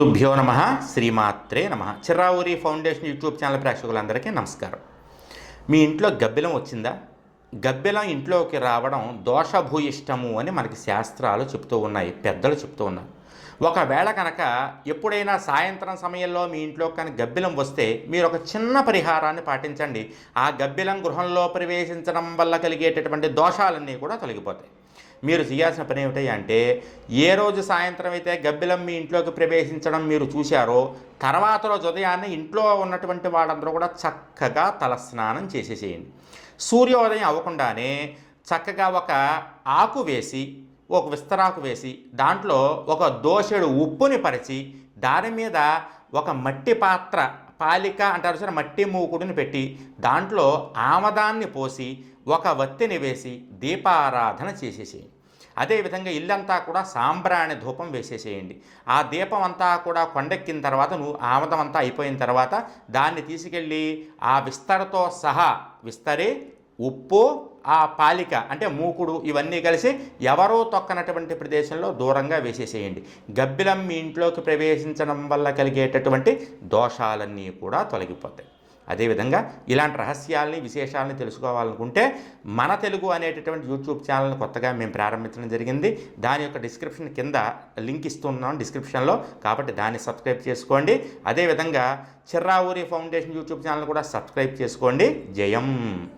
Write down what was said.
తుభ్యో నమ శ్రీమాత్రే నమ. చిరావూరి ఫౌండేషన్ యూట్యూబ్ ఛానల్ ప్రేక్షకులందరికీ నమస్కారం. మీ ఇంట్లో గబ్బిలం వచ్చిందా? గబ్బిలం ఇంట్లోకి రావడం దోషభూయిష్టము అని మనకి శాస్త్రాలు చెప్తూ ఉన్నాయి పెద్దలు చెప్తూ ఉన్నారు. ఒకవేళ కనుక ఎప్పుడైనా సాయంత్రం సమయంలో మీ ఇంట్లో కానీ గబ్బిలం వస్తే మీరు ఒక చిన్న పరిహారాన్ని పాటించండి. ఆ గబ్బిలం గృహంలో ప్రవేశించడం వల్ల కలిగేటటువంటి దోషాలన్నీ కూడా తొలగిపోతాయి. మీరు చేయాల్సిన పని ఏమిటి అంటే ఏ రోజు సాయంత్రం అయితే గబ్బిలం మీ ఇంట్లోకి ప్రవేశించడం మీరు చూశారో తర్వాత రోజు ఉదయాన్నే ఇంట్లో ఉన్నటువంటి వాళ్ళందరూ కూడా చక్కగా తలస్నానం చేసేసేయండి. సూర్యోదయం అవ్వకుండానే చక్కగా ఒక ఆకు వేసి ఒక విస్తరాకు వేసి దాంట్లో ఒక దోషెడు ఉప్పుని పరిచి దాని మీద ఒక మట్టి పాత్ర పాలిక అంటారు సరే మట్టి మూకుడిని పెట్టి దాంట్లో ఆమదాన్ని పోసి ఒక వత్తిని వేసి దీపారాధన చేసేసేయండి అదేవిధంగా ఇల్లంతా కూడా సాంబ్రాణి ధూపం వేసేసేయండి. ఆ దీపం అంతా కూడా కొండెక్కిన తర్వాత నువ్వు ఆమదం అంతా అయిపోయిన తర్వాత దాన్ని తీసుకెళ్ళి ఆ విస్తరతో సహా విస్తరి ఉప్పు ఆ పాలిక అంటే మూకుడు ఇవన్నీ కలిసి ఎవరో తొక్కనటువంటి ప్రదేశంలో దూరంగా వేసేసేయండి. గబ్బిలం మీ ఇంట్లోకి ప్రవేశించడం వల్ల కలిగేటటువంటి దోషాలన్నీ కూడా తొలగిపోతాయి. అదేవిధంగా ఇలాంటి రహస్యాల్ని విశేషాలని తెలుసుకోవాలనుకుంటే మన తెలుగు అనేటటువంటి యూట్యూబ్ ఛానల్ని కొత్తగా మేము ప్రారంభించడం జరిగింది. దాని యొక్క డిస్క్రిప్షన్ కింద లింక్ ఇస్తున్నాం డిస్క్రిప్షన్లో. కాబట్టి దాన్ని సబ్స్క్రైబ్ చేసుకోండి. అదేవిధంగా చిర్రావూరి ఫౌండేషన్ యూట్యూబ్ ఛానల్ కూడా సబ్స్క్రైబ్ చేసుకోండి. జయం.